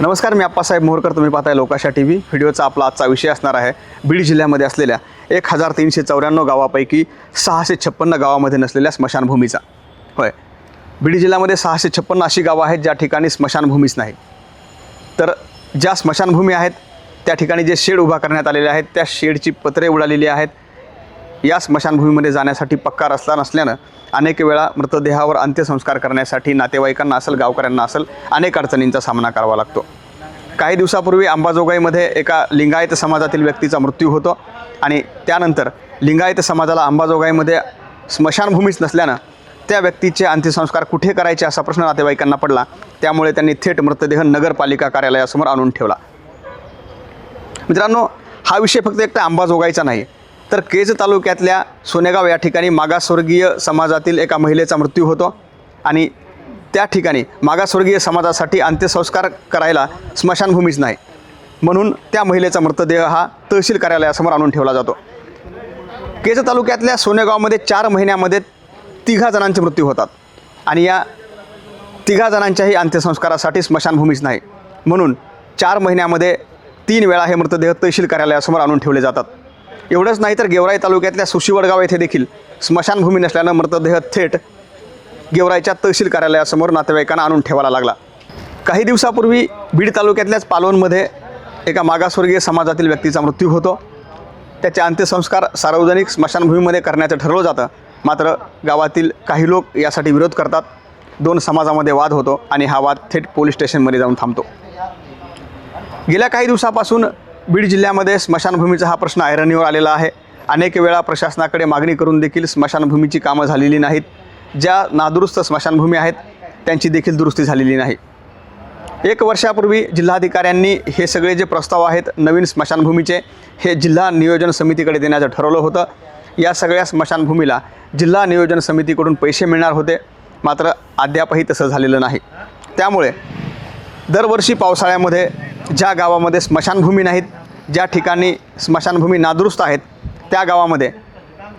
नमस्कार मी आप्पासाहेब मोहरकर. तुम्ही पाहताय लोकाशा टी व्ही व्हिडिओचा आपला आजचा विषय असणार आहे बीड जिल्ह्यामध्ये असलेल्या एक हजार तीनशे चौऱ्याण्णव गावापैकी सहाशे छप्पन्न गावामध्ये नसलेल्या स्मशानभूमीचा. होय. बीड जिल्ह्यामध्ये सहाशे छप्पन्न अशी गावं आहेत ज्या ठिकाणी स्मशानभूमीच नाही. तर ज्या स्मशानभूमी आहेत त्या ठिकाणी जे शेड उभा करण्यात आलेले आहेत त्या शेडची पत्रे उडालेली आहेत. या स्मशानभूमीमध्ये जाण्यासाठी पक्का रस्ता नसल्यानं अनेक वेळा मृतदेहावर अंत्यसंस्कार करण्यासाठी नातेवाईकांना असेल गावकऱ्यांना असेल अनेक अडचणींचा सामना करावा लागतो. काही दिवसापूर्वी अंबाजोगाईमध्ये एका लिंगायत समाजातील व्यक्तीचा मृत्यू होतो आणि त्यानंतर लिंगायत समाजाला अंबाजोगाईमध्ये स्मशानभूमीच नसल्यानं त्या व्यक्तीचे अंत्यसंस्कार कुठे करायचे असा प्रश्न नातेवाईकांना पडला. त्यामुळे त्यांनी थेट मृतदेह नगरपालिका कार्यालयासमोर आणून ठेवला. मित्रांनो हा विषय फक्त एकटा अंबाजोगाईचा नाही. तर केज तालुक्यातल्या सोनेगाव या ठिकाणी मागासवर्गीय समाजातील एका महिलेचा मृत्यू होतो आणि त्या ठिकाणी मागासवर्गीय समाजासाठी अंत्यसंस्कार करायला स्मशानभूमीच नाही. म्हणून त्या महिलेचा मृतदेह हा तहसील कार्यालयासमोर आणून ठेवला जातो. केज तालुक्यातल्या सोनेगावमध्ये चार महिन्यामध्ये तिघा जणांचे मृत्यू होतात आणि या तिघा जणांच्याही अंत्यसंस्कारासाठी स्मशानभूमीच नाही. म्हणून चार महिन्यामध्ये तीन वेळा हे मृतदेह तहसील कार्यालयासमोर आणून ठेवले जातात. एवढंच नाही तर गेवराई तालुक्यातल्या सुशिवडगाव येथे देखील स्मशानभूमी नसल्यानं मृतदेह थेट गेवराईच्या तहसील कार्यालयासमोर नातेवाईकांना आणून ठेवायला लागला. काही दिवसापूर्वी बीड तालुक्यातल्याच पालोनमध्ये एका मागासवर्गीय समाजातील व्यक्तीचा मृत्यू होतो. त्याचे अंत्यसंस्कार सार्वजनिक स्मशानभूमीमध्ये करण्याचं ठरवलं जातं. मात्र गावातील काही लोक यासाठी विरोध करतात. दोन समाजामध्ये वाद होतो आणि हा वाद थेट पोलीस स्टेशनमध्ये जाऊन थांबतो. गेल्या काही दिवसापासून बीड जिल्ह्यामध्ये स्मशानभूमीचा हा प्रश्न ऐरणीवर आलेला आहे. अनेक वेळा प्रशासनाकडे मागणी करून देखील स्मशानभूमीची कामं झालेली नाहीत. ज्या नादुरुस्त स्मशानभूमी आहेत त्यांची देखील दुरुस्ती झालेली नाही. एक वर्षापूर्वी जिल्हाधिकाऱ्यांनी हे सगळे जे प्रस्ताव आहेत नवीन स्मशानभूमीचे हे जिल्हा नियोजन समितीकडे देण्याचं ठरवलं होतं. या सगळ्या स्मशानभूमीला जिल्हा नियोजन समितीकडून पैसे मिळणार होते. मात्र अद्यापही तसं झालेलं नाही. त्यामुळे दरवर्षी पावसाळ्यामध्ये ज्या गावामध्ये स्मशानभूमी नाहीत ज्या ठिकाणी स्मशानभूमी नादुरुस्त आहेत त्या गावामध्ये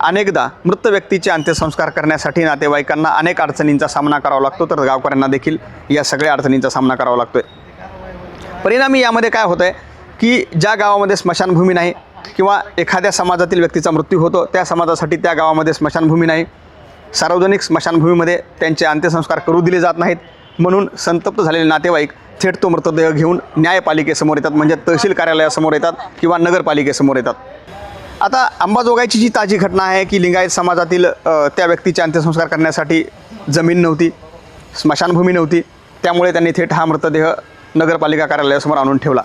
अनेकदा मृत व्यक्तीचे अंत्यसंस्कार करण्यासाठी नातेवाईकांना अनेक अडचणींचा सामना करावा लागतो. तर गावकऱ्यांना देखील या सगळ्या अडचणींचा सामना करावा लागतो आहे परिणामी यामध्ये काय होतं आहे की ज्या गावामध्ये स्मशानभूमी नाही किंवा एखाद्या समाजातील व्यक्तीचा मृत्यू होतो त्या समाजासाठी त्या गावामध्ये स्मशानभूमी नाही. सार्वजनिक स्मशानभूमीमध्ये त्यांचे अंत्यसंस्कार करू दिले जात नाहीत. म्हणून संतप्त झालेले नातेवाईक थेट तो मृतदेह घेऊन न्यायपालिकेसमोर येतात म्हणजे तहसील कार्यालयासमोर येतात किंवा नगरपालिकेसमोर येतात. आता अंबाजोगाईची जी ताजी घटना आहे की लिंगायत समाजातील त्या व्यक्तीचे अंत्यसंस्कार करण्यासाठी जमीन नव्हती स्मशानभूमी नव्हती त्यामुळे त्यांनी थेट हा मृतदेह नगरपालिका कार्यालयासमोर आणून ठेवला.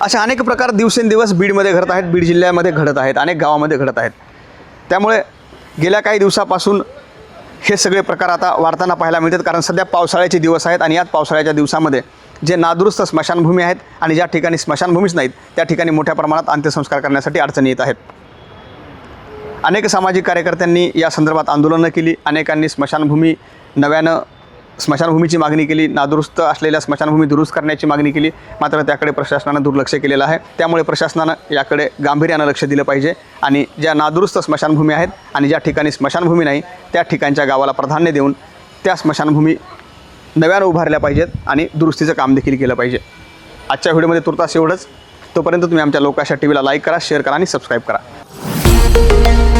असे अनेक प्रकार दिवसेंदिवस बीडमध्ये घडत आहेत बीड जिल्ह्यामध्ये घडत आहेत अनेक गावामध्ये घडत आहेत. त्यामुळे गेल्या काही दिवसापासून हे सगळे प्रकार आता वाढताना पाहायला मिळतात कारण सध्या पावसाळ्याचे दिवस आहेत आणि यात पावसाळ्याच्या दिवसामध्ये जे नादुरुस्त स्मशानभूमी आहेत आणि ज्या ठिकाणी स्मशानभूमीच नाहीत त्या ठिकाणी मोठ्या प्रमाणात अंत्यसंस्कार करण्यासाठी अडचणी येत आहेत. अनेक सामाजिक कार्यकर्त्यांनी या संदर्भात आंदोलनं केली अनेकांनी स्मशानभूमी नव्यानं स्मशानभूमीची मागणी केली नादुरुस्त असलेल्या स्मशानभूमी दुरुस्त करण्याची मागणी केली मात्र त्याकडे प्रशासनानं दुर्लक्ष केलेलं आहे. त्यामुळे प्रशासनानं याकडे गांभीर्यानं लक्ष दिलं पाहिजे आणि ज्या नादुरुस्त स्मशानभूमी आहेत आणि ज्या ठिकाणी स्मशानभूमी नाही त्या ठिकाणच्या गावाला प्राधान्य देऊन त्या स्मशानभूमी नव्यानं उभारल्या पाहिजेत आणि दुरुस्तीचं काम देखील केलं पाहिजे. आजच्या व्हिडिओमध्ये तुर्तास एवढंच. तोपर्यंत तुम्ही आमच्या लोकाशा टी व्हीला लाईक करा शेअर करा आणि सबस्क्राईब करा.